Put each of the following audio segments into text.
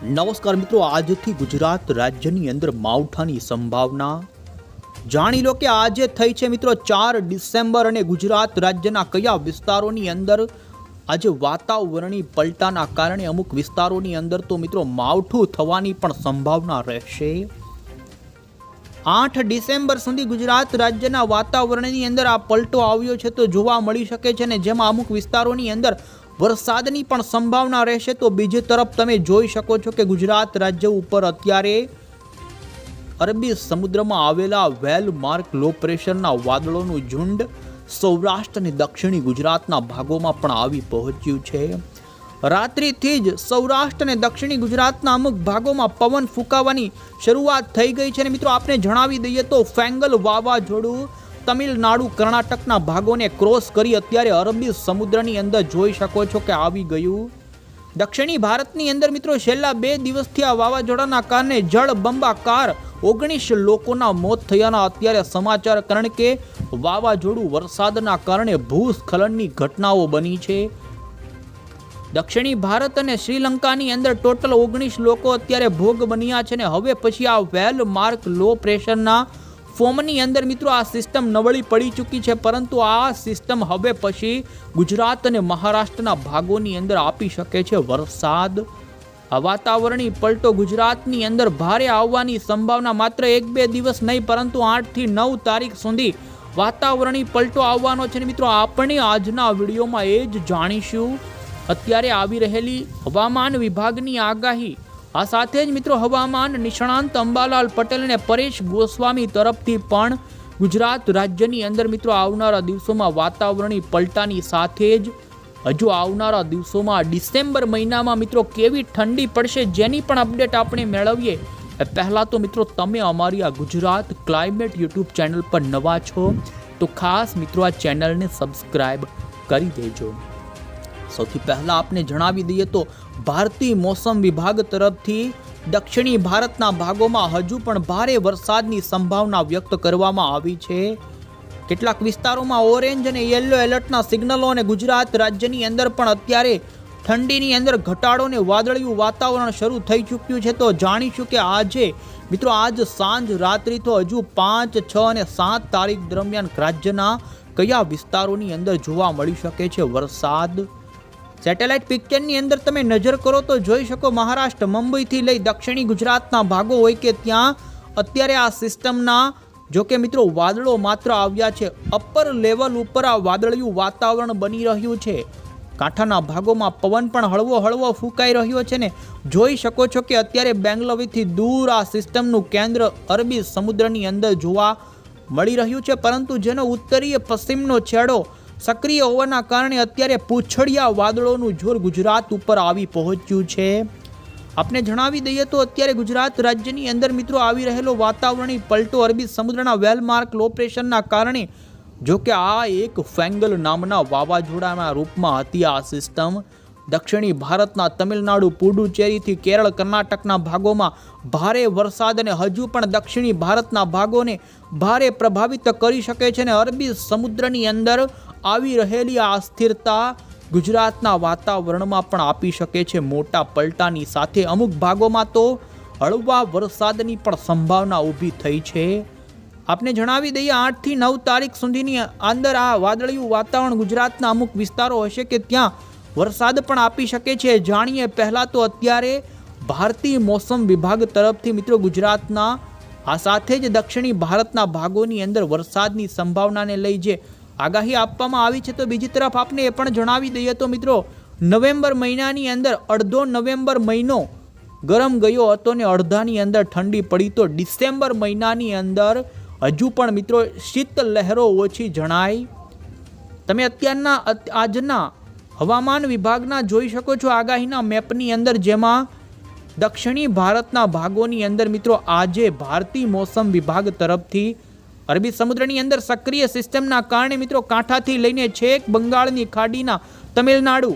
નમસ્કાર મિત્રો, આજથી ગુજરાત રાજ્યની અંદર માવઠાની સંભાવના. જાણી લો કે આજે થઈ છે મિત્રો ચાર ડિસેમ્બર અને ગુજરાત રાજ્યના કયા વિસ્તારોની અંદર આજે વાતાવરણી પલટાના કારણે અમુક વિસ્તારોની અંદર તો મિત્રો માવઠું થવાની પણ સંભાવના રહેશે. આઠ ડિસેમ્બર સુધી ગુજરાત રાજ્યના વાતાવરણની અંદર આ પલટો આવ્યો છે તો જોવા મળી શકે છે ને જેમાં અમુક વિસ્તારોની અંદર વરસાદની પણ સંભાવના રહેશે, તો બીજી તરફ તમે જોઈ શકો છો કે ગુજરાત રાજ્ય ઉપર અત્યારે અરબી સમુદ્રમાં આવેલા વેલ માર્ક લો પ્રેશરના વાદળોનું ઝુંડ સૌરાષ્ટ્ર અને દક્ષિણી ગુજરાતના ભાગોમાં પણ આવી પહોંચ્યું છે. રાત્રિથી જ સૌરાષ્ટ્ર અને દક્ષિણી ગુજરાતના અમુક ભાગોમાં પવન ફૂંકાવાની શરૂઆત થઈ ગઈ છે અને મિત્રો, આપને જણાવી દઈએ તો ફેંગલ વાવાઝોડું તમિલનાડુ, કર્ણાટકના ભાગોને ક્રોસ કરી અત્યારે અરબી સમુદ્રની અંદર જોઈ શકો છો કે આવી ગયું. દક્ષિણી ભારતની અંદર મિત્રો, છેલ્લા બે દિવસથી આ વાવાઝોડાના કારણે જળ બંબાકાર ઓગણીસ લોકોના મોત થયાના અત્યારે સમાચાર, કારણ કે વાવાઝોડું વરસાદના કારણે ભૂસ્ખલનની ઘટનાઓ બની છે. દક્ષિણી ભારત અને શ્રીલંકાની અંદર ટોટલ ઓગણીસ લોકો અત્યારે ભોગ બન્યા છે ને હવે પછી આ વેલ માર્ક લો પ્રેશરના ફોર્મની અંદર મિત્રો આ સિસ્ટમ નબળી પડી ચૂકી છે, પરંતુ આ સિસ્ટમ હવે પછી ગુજરાત અને મહારાષ્ટ્રના ભાગોની અંદર આપી શકે છે વરસાદ. આ વાતાવરણી પલટો ગુજરાતની અંદર ભારે આવવાની સંભાવના માત્ર એક બે દિવસ નહીં, પરંતુ આઠથી નવ તારીખ સુધી વાતાવરણી પલટો આવવાનો છે. ને મિત્રો, આપણે આજના વિડીયોમાં એ જ જાણીશું. અત્યારે આવી રહેલી હવામાન વિભાગની આગાહી આ સાથે જ મિત્રો હવામાન નિષ્ણાંત અંબાલાલ પટેલ અને પરેશ ગોસ્વામી તરફથી પણ ગુજરાત રાજ્યની અંદર મિત્રો આવનારા દિવસોમાં વાતાવરણી પલટાની સાથે જ હજુ આવનારા દિવસોમાં ડિસેમ્બર મહિનામાં મિત્રો કેવી ઠંડી પડશે જેની પણ અપડેટ આપણે મેળવીએ એ પહેલાં તો મિત્રો તમે અમારી આ ગુજરાત ક્લાઇમેટ યુટ્યુબ ચેનલ પર નવા છો તો ખાસ મિત્રો આ ચેનલને સબસ્ક્રાઈબ કરી દેજો. સૌથી પહેલા આપને જણાવી દઈએ તો ભારતીય મોસમ વિભાગ તરફથી દક્ષિણી ભારતના ભાગોમાં હજુ પણ ભારે વરસાદની સંભાવના વ્યક્ત કરવામાં આવી છે. કેટલાક વિસ્તારોમાં ઓરેન્જ અને યલો એલર્ટના સિગ્નલો અને ગુજરાત રાજ્યની અંદર પણ અત્યારે ઠંડીની અંદર ઘટાડો અને વાદળિયું વાતાવરણ શરૂ થઈ ચૂક્યું છે. તો જાણીશું કે આજે, મિત્રો, આજ સાંજ રાત્રિ તો હજુ પાંચ, છ અને સાત તારીખ દરમિયાન રાજ્યના કયા વિસ્તારોની અંદર જોવા મળી શકે છે વરસાદ? સેટેલાઇટ પિક્ચરની અંદર તમે નજર કરો તો જોઈ શકો મહારાષ્ટ્ર, મુંબઈથી લઈ દક્ષિણી ગુજરાતના ભાગો હોય કે ત્યાં. અત્યારે આ સિસ્ટમના જો કે મિત્રો, વાદળો માત્ર આવ્યા છે. અપર લેવલ ઉપર આ વાદળિયું વાતાવરણ બની રહ્યું છે. કાંઠાના ભાગોમાં પવન પણ હળવો હળવો ફૂંકાઈ રહ્યો છે ને. જોઈ શકો છો કે અત્યારે બેંગ્લોરથી દૂર આ સિસ્ટમનું કેન્દ્ર અરબી સમુદ્રની અંદર જોવા મળી રહ્યું છે. પરંતુ જેનો ઉત્તરીય પશ્ચિમનો છેડો સક્રિય હોવાના કારણે અત્યારે પૂંછડિયા વાદળોનું જોર ગુજરાત ઉપર આવી પહોંચ્યું છે. આપણે જણાવી દઈએ તો અત્યારે ગુજરાત રાજ્યની અંદર મિત્રો આવી રહેલો વાતાવરણી પલટો અરબી સમુદ્રના વેલમાર્ક લો પ્રેશરના કારણે જો કે આ એક ફેંગલ નામના વાવાઝોડાના રૂપમાં હતી આ સિસ્ટમ. દક્ષિણી ભારતના તમિલનાડુ પુડુચેરીથી કેરળ, કર્ણાટકના ભાગોમાં ભારે વરસાદ અને હજુ પણ દક્ષિણી ભારતના ભાગોને ભારે પ્રભાવિત કરી શકે છે અને અરબી સમુદ્રની અંદર આવી રહેલી આ અસ્થિરતા ગુજરાતના વાતાવરણમાં પણ આપી શકે છે. મોટા પલટાની સાથે અમુક ભાગોમાં તો હળવા વરસાદની પણ સંભાવના ઊભી થઈ છે. આપને જણાવી દઈએ, આઠથી નવ તારીખ સુધીની અંદર આ વાદળિયું વાતાવરણ ગુજરાતના અમુક વિસ્તારો હશે કે ત્યાં વરસાદ પણ આપી શકે છે. જાણીએ પહેલાં તો અત્યારે ભારતીય મોસમ વિભાગ તરફથી મિત્રો ગુજરાતના, આ સાથે જ દક્ષિણી ભારતના ભાગોની અંદર વરસાદની સંભાવનાને લઈ જે આગાહી આપવામાં આવી છે તો બીજી તરફ આપને એ પણ જણાવી દઈએ તો મિત્રો, નવેમ્બર મહિનાની અંદર અડધો નવેમ્બર મહિનો ગરમ ગયો હતો ને અડધાની અંદર ઠંડી પડી તો ડિસેમ્બર મહિનાની અંદર હજુ પણ મિત્રો શીત લહેરો ઓછી જણાય. તમે અત્યારના આજના હવામાન વિભાગના જોઈ શકો છો આગાહીના મેપની અંદર જેમાં દક્ષિણી ભારતના ભાગોની અંદર મિત્રો આજે ભારતીય મોસમ વિભાગ તરફથી અરબી સમુદ્રની અંદર સક્રિય સિસ્ટમના કારણે મિત્રો કાંઠાથી લઈને છેક બંગાળની ખાડીના તમિલનાડુ,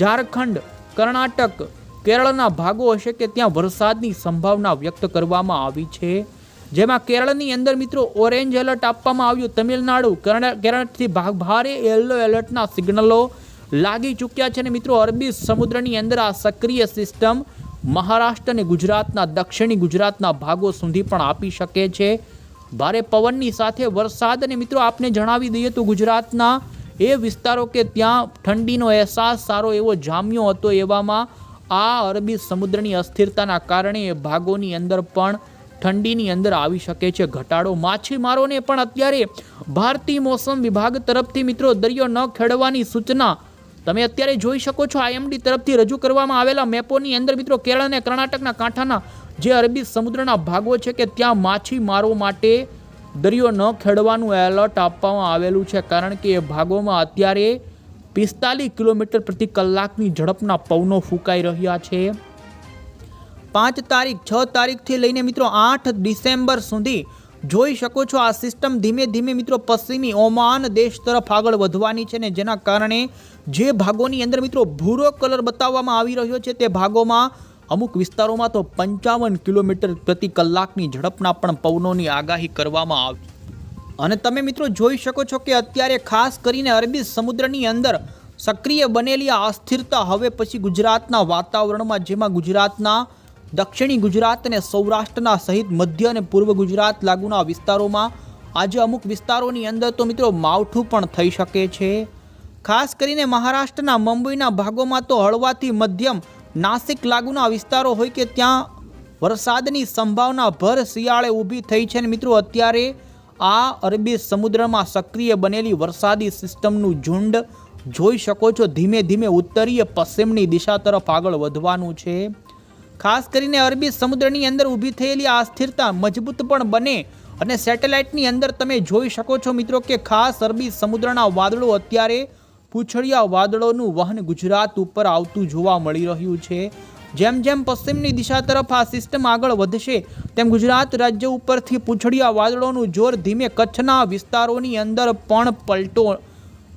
ઝારખંડ, કર્ણાટક, કેરળના ભાગો હશે કે ત્યાં વરસાદની સંભાવના વ્યક્ત કરવામાં આવી છે. જેમાં કેરળની અંદર મિત્રો ઓરેન્જ એલર્ટ આપવામાં આવ્યું. તમિલનાડુ કેરળથી ભારે યલો એલર્ટના સિગ્નલો લાગી ચૂક્યા છે અને મિત્રો અરબી સમુદ્રની અંદર આ સક્રિય સિસ્ટમ મહારાષ્ટ્ર અને ગુજરાતના દક્ષિણી ગુજરાતના ભાગો સુધી પણ આપી શકે છે. ભારે પવનની સાથે વરસાદ અને મિત્રો આપને જણાવી દઈએ તો ગુજરાતના એ વિસ્તારો કે ત્યાં ઠંડીનો અહેસાસ સારો એવો જામ્યો હતો એવામાં આ અરબી સમુદ્રની અસ્થિરતાના કારણે એ ભાગોની અંદર પણ ઠંડીની અંદર આવી શકે છે ઘટાડો. માછીમારોને પણ અત્યારે ભારતીય મોસમ વિભાગ તરફથી મિત્રો દરિયો ન ખેડવાની સૂચના તમે અત્યારે જોઈ શકો છો. આઈએમડી તરફથી રજૂ કરવામાં આવેલા મેપોની અંદર મિત્રો કેરળ અને કર્ણાટકના કાંઠાના જે અરબી સમુદ્રના ભાગો છે કે ત્યાં માછીમારો માટે દરિયો ન ખેડવાનું એલર્ટ આપવામાં આવેલું છે. કારણ કે એ ભાગોમાં અત્યારે પિસ્તાલીસ કિલોમીટર પ્રતિ કલાકની ઝડપના પવનો ફૂંકાઈ રહ્યા છે. પાંચ તારીખ, છ તારીખથી લઈને મિત્રો આઠ ડિસેમ્બર સુધી જોઈ શકો છો આ સિસ્ટમ ધીમે ધીમે મિત્રો પશ્ચિમી ઓમાન દેશ તરફ આગળ વધવાની છે ને જેના કારણે જે ભાગોની અંદર મિત્રો ભૂરો કલર બતાવવામાં આવી રહ્યો છે તે ભાગોમાં અમુક વિસ્તારોમાં તો પંચાવન કિલોમીટર પ્રતિ કલાકની ઝડપના પણ પવનોની આગાહી કરવામાં આવી. અને તમે મિત્રો જોઈ શકો છો કે અત્યારે ખાસ કરીને અરબી સમુદ્રની અંદર સક્રિય બનેલી આ અસ્થિરતા હવે પછી ગુજરાતના વાતાવરણમાં, જેમાં ગુજરાતના, દક્ષિણી ગુજરાત અને સૌરાષ્ટ્રના સહિત મધ્ય અને પૂર્વ ગુજરાત લાગુના વિસ્તારોમાં આજે અમુક વિસ્તારોની અંદર તો મિત્રો માવઠું પણ થઈ શકે છે. ખાસ કરીને મહારાષ્ટ્રના, મુંબઈના ભાગોમાં તો હળવાથી મધ્યમ નાસિક લાગુના વિસ્તારો હોય કે ત્યાં વરસાદની સંભાવના ભર શિયાળે ઊભી થઈ છે. અને મિત્રો, અત્યારે આ અરબી સમુદ્રમાં સક્રિય બનેલી વરસાદી સિસ્ટમનું ઝુંડ જોઈ શકો છો. ધીમે ધીમે ઉત્તરીય પશ્ચિમની દિશા તરફ આગળ વધવાનું છે. ખાસ કરીને અરબી સમુદ્રની અંદર ઊભી થયેલી આ અસ્થિરતા મજબૂત પણ બને અને સેટેલાઇટની અંદર તમે જોઈ શકો છો મિત્રો કે ખાસ અરબી સમુદ્રના વાદળો અત્યારે પૂંછડિયા વાદળોનું વહન ગુજરાત ઉપર આવતું જોવા મળી રહ્યું છે. જેમ જેમ પશ્ચિમની દિશા તરફ આ સિસ્ટમ આગળ વધશે, તેમ ગુજરાત રાજ્ય ઉપરથી પૂંછડિયા વાદળોનું જોર ધીમે કચ્છના વિસ્તારોની અંદર પણ પલટો.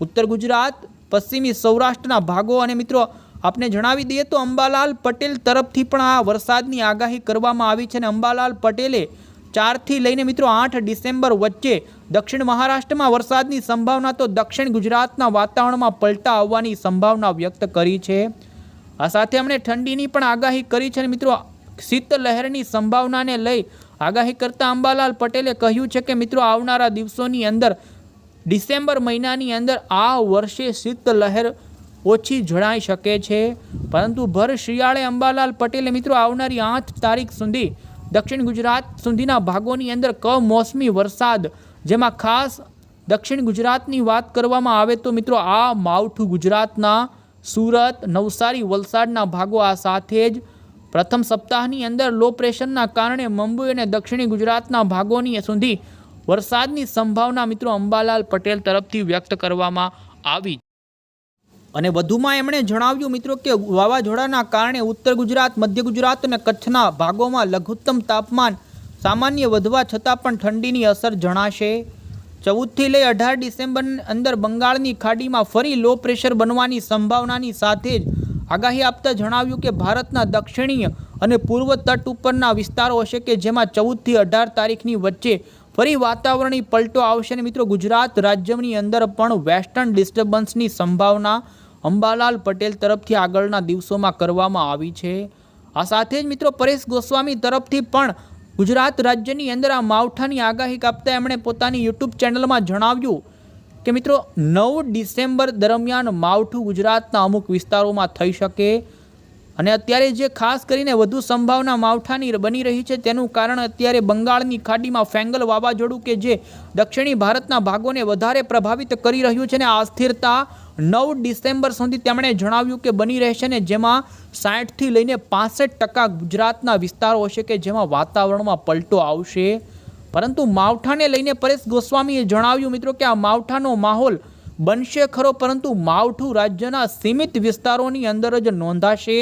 ઉત્તર ગુજરાત, પશ્ચિમી સૌરાષ્ટ્રના ભાગો અને મિત્રો, આપને જણાવી દઈએ તો અંબાલાલ પટેલ તરફથી પણ આ વરસાદની આગાહી કરવામાં આવી છે અને અંબાલાલ પટેલે ચારથી લઈને મિત્રો આઠ ડિસેમ્બર વચ્ચે દક્ષિણ મહારાષ્ટ્રમાં વરસાદની સંભાવના તો દક્ષિણ ગુજરાતના વાતાવરણમાં પલટા આવવાની સંભાવના વ્યક્ત કરી છે. આ સાથે એમણે ઠંડીની પણ આગાહી કરી છે અને મિત્રો શીત લહેરની સંભાવનાને લઈ આગાહી કરતા અંબાલાલ પટેલે કહ્યું છે કે મિત્રો આવનારા દિવસોની અંદર ડિસેમ્બર મહિનાની અંદર આ વર્ષે શીત લહેર ઓછી જણાઈ શકે છે. પરંતુ ભર શિયાળે અંબાલાલ પટેલે મિત્રો આવનારી આઠ તારીખ સુધી દક્ષિણ ગુજરાત સુધીના ભાગોની અંદર કમોસમી વરસાદ. જેમાં ખાસ દક્ષિણ ગુજરાતની વાત કરવામાં આવે તો મિત્રો આ માવઠું ગુજરાતના સુરત, નવસારી, વલસાડના ભાગો આ સાથે જ. પ્રથમ સપ્તાહની અંદર લો પ્રેશરના કારણે મુંબઈ અને દક્ષિણ ગુજરાતના ભાગોની સુધી વરસાદની સંભાવના મિત્રો અંબાલાલ પટેલ તરફથી વ્યક્ત કરવામાં આવી અને વધુમાં એમણે જણાવ્યું, મિત્રો, કે વાવાઝોડાના કારણે ઉત્તર ગુજરાત, મધ્ય ગુજરાત અને કચ્છના ભાગોમાં લઘુત્તમ તાપમાન સામાન્ય વધવા છતાં પણ ઠંડીની અસર જણાશે. ચૌદથી લઈ અઢાર ડિસેમ્બર અંદર બંગાળની ખાડીમાં ફરી લો પ્રેશર બનવાની સંભાવનાની સાથે જ આગાહી આપતા જણાવ્યું કે ભારતના દક્ષિણીય અને પૂર્વ તટ ઉપરના વિસ્તારો હશે કે જેમાં ચૌદથી અઢાર તારીખની વચ્ચે ફરી વાતાવરણની પલટો આવશે. અને મિત્રો, ગુજરાત રાજ્યની અંદર પણ વેસ્ટર્ન ડિસ્ટર્બન્સની સંભાવના અંબાલાલ પટેલ તરફથી આગળના દિવસોમાં કરવામાં આવી છે. આ સાથે જ મિત્રો પરેશ ગોસ્વામી તરફથી પણ ગુજરાત રાજ્યની અંદર આ માવઠાની આગાહી કાપતા એમણે પોતાની યુટ્યુબ ચેનલમાં જણાવ્યું કે મિત્રો, નવ ડિસેમ્બર દરમિયાન માવઠું ગુજરાતના અમુક વિસ્તારોમાં થઈ શકે અને અત્યારે જે ખાસ કરીને વધુ સંભાવના માવઠાની બની રહી છે તેનું કારણ અત્યારે બંગાળની ખાડીમાં ફેંગલ વાવાઝોડું કે જે દક્ષિણી ભારતના ભાગોને વધારે પ્રભાવિત કરી રહ્યું છે ને આ અસ્થિરતા નવ ડિસેમ્બર સુધી તેમણે જણાવ્યું કે બની રહેશે ને જેમાં સાઠથી લઈને પાસઠ ટકા ગુજરાતના વિસ્તારો હશે કે જેમાં વાતાવરણમાં પલટો આવશે. પરંતુ માવઠાને લઈને પરેશ ગોસ્વામીએ જણાવ્યું, મિત્રો, કે આ માવઠાનો માહોલ બનશે ખરો, પરંતુ માવઠું રાજ્યના સીમિત વિસ્તારોની અંદર જ નોંધાશે.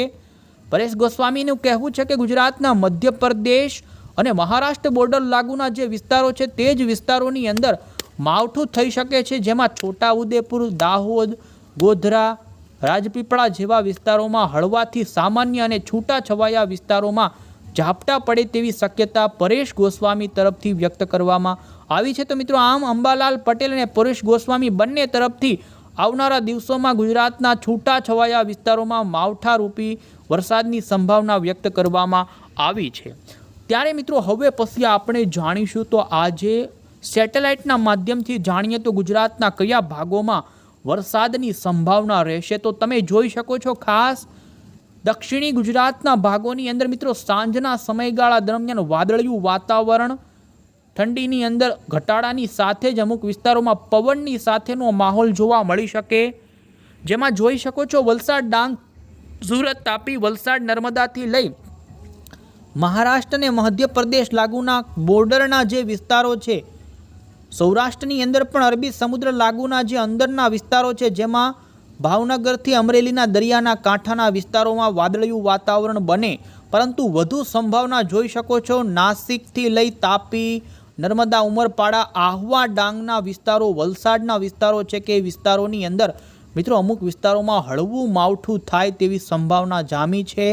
પરેશ ગોસ્વામીનું કહેવું છે કે ગુજરાતના મધ્યપ્રદેશ અને મહારાષ્ટ્ર બોર્ડર લાગુના જે વિસ્તારો છે તે જ વિસ્તારોની અંદર માવઠું થઈ શકે છે, જેમાં છોટાઉદેપુર, દાહોદ, ગોધરા, રાજપીપળા જેવા વિસ્તારોમાં હળવાથી સામાન્ય અને છૂટાછવાયા વિસ્તારોમાં ઝાપટા પડે તેવી શક્યતા પરેશ ગોસ્વામી તરફથી વ્યક્ત કરવામાં આવી છે. તો મિત્રો, આમ અંબાલાલ પટેલ અને પરેશ ગોસ્વામી બંને તરફથી આવનારા દિવસોમાં ગુજરાતના છૂટા છવાયા વિસ્તારોમાં માવઠારૂપી વરસાદની સંભાવના વ્યક્ત કરવામાં આવી છે. ત્યારે મિત્રો, હવે પછી આપણે જાણીશું તો આજે સેટેલાઇટના માધ્યમથી જાણીએ તો ગુજરાતના કયા ભાગોમાં વરસાદની સંભાવના રહેશે? તો તમે જોઈ શકો છો ખાસ દક્ષિણી ગુજરાતના ભાગોની અંદર મિત્રો, સાંજના સમયગાળા દરમિયાન વાદળિયું વાતાવરણ, ઠંડીની અંદર ઘટાડાની સાથે જ અમુક વિસ્તારોમાં પવનની સાથેનો માહોલ જોવા મળી શકે. જેમાં જોઈ શકો છો વલસાડ ડાંગ, સુરત તાપી, વલસાડ નર્મદાથી લઈ મહારાષ્ટ્ર અને મધ્યપ્રદેશ લાગુના બોર્ડરના જે વિસ્તારો છે સૌરાષ્ટ્રની અંદર પણ અરબી સમુદ્ર લાગુના જે અંદરના વિસ્તારો છે, જેમાં ભાવનગરથી અમરેલીના દરિયાના કાંઠાના વિસ્તારોમાં વાદળિયું વાતાવરણ બને. પરંતુ વધુ સંભાવના જોઈ શકો છો, નાસિકથી લઈ તાપી, નર્મદા, ઉમરપાડા, આહવા ડાંગના વિસ્તારો, વલસાડના વિસ્તારો છે કે વિસ્તારોની અંદર. મિત્રો, અમુક વિસ્તારોમાં હળવું માવઠું થાય તેવી સંભાવના જામી છે.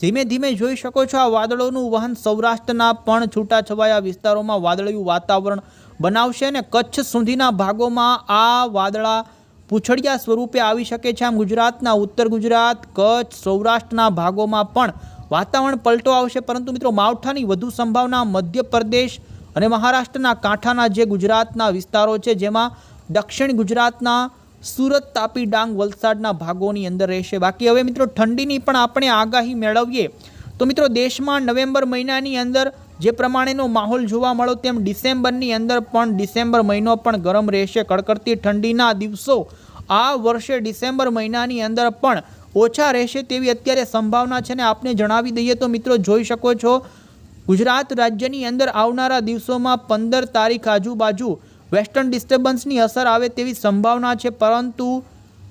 ધીમે ધીમે જોઈ શકો છો, આ વાદળોનું વહન સૌરાષ્ટ્રના પણ છૂટાછવાયા વિસ્તારોમાં વાદળિયું વાતાવરણ બનાવશે અને કચ્છ સુધીના ભાગોમાં આ વાદળા પૂંછડિયા સ્વરૂપે આવી શકે છે. આમ ગુજરાતના ઉત્તર ગુજરાત, કચ્છ, સૌરાષ્ટ્રના ભાગોમાં પણ વાતાવરણ પલટો આવશે. પરંતુ મિત્રો, માવઠાની વધુ સંભાવના મધ્યપ્રદેશ અને મહારાષ્ટ્રના કાંઠાના જે ગુજરાતના વિસ્તારો છે, જેમાં દક્ષિણ ગુજરાતના સુરત તાપી ડાંગ વલસાડના ભાગોની અંદર રહેશે. બાકી હવે મિત્રો, ઠંડીની પણ આપણે આગાહી મેળવીએ. તો મિત્રો, દેશમાં નવેમ્બર મહિનાની અંદર જે પ્રમાણેનો માહોલ જોવા મળ્યો તેમ ડિસેમ્બરની અંદર પણ ડિસેમ્બર મહિનો પણ ગરમ રહેશે. કડકડતી ઠંડીના દિવસો આ વર્ષે ડિસેમ્બર મહિનાની અંદર પણ ઓછા રહેશે તેવી અત્યારે સંભાવના છે ને આપને જણાવી દઈએ તો મિત્રો જોઈ શકો છો, ગુજરાત રાજ્યની અંદર આવનારા દિવસોમાં પંદર તારીખ આજુબાજુ વેસ્ટર્ન ડિસ્ટર્બન્સની અસર આવે તેવી સંભાવના છે. પરંતુ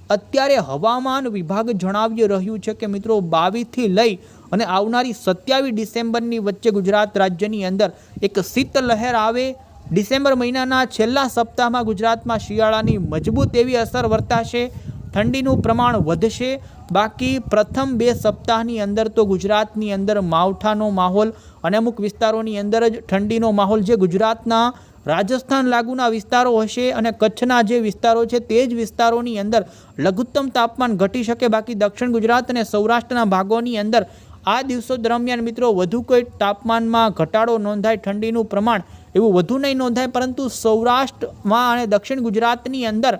અત્યારે હવામાન વિભાગ જણાવી રહ્યું છે કે મિત્રો બાવીસથી લઈ અને આવનારી સત્યાવીસ ડિસેમ્બરની વચ્ચે ગુજરાત રાજ્યની અંદર એક શીત લહેર આવે. ડિસેમ્બર મહિનાના છેલ્લા સપ્તાહમાં ગુજરાતમાં શિયાળાની મજબૂત એવી અસર વર્તાશે. ઠંડીનું પ્રમાણ વધશે. બાકી પ્રથમ બે સપ્તાહની અંદર તો ગુજરાતની અંદર માવઠાનો માહોલ અને અમુક વિસ્તારોની અંદર જ ઠંડીનો માહોલ જે ગુજરાતના રાજસ્થાન લાગુના વિસ્તારો હશે અને કચ્છના જે વિસ્તારો છે તે જ વિસ્તારોની અંદર લઘુત્તમ તાપમાન ઘટી શકે. બાકી દક્ષિણ ગુજરાત અને સૌરાષ્ટ્રના ભાગોની અંદર આ દિવસો દરમિયાન મિત્રો વધુ કોઈ તાપમાનમાં ઘટાડો નોંધાય ઠંડીનું પ્રમાણ એવું વધુ નહીં નોંધાય, પરંતુ સૌરાષ્ટ્રમાં અને દક્ષિણ ગુજરાતની અંદર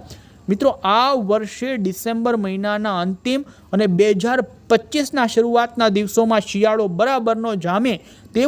મિત્રો આ વર્ષે ડિસેમ્બર મહિનાના અંતિમ અને બે હજાર પચીસના શરૂઆતના દિવસોમાં શિયાળો બરાબરનો જામે તેવું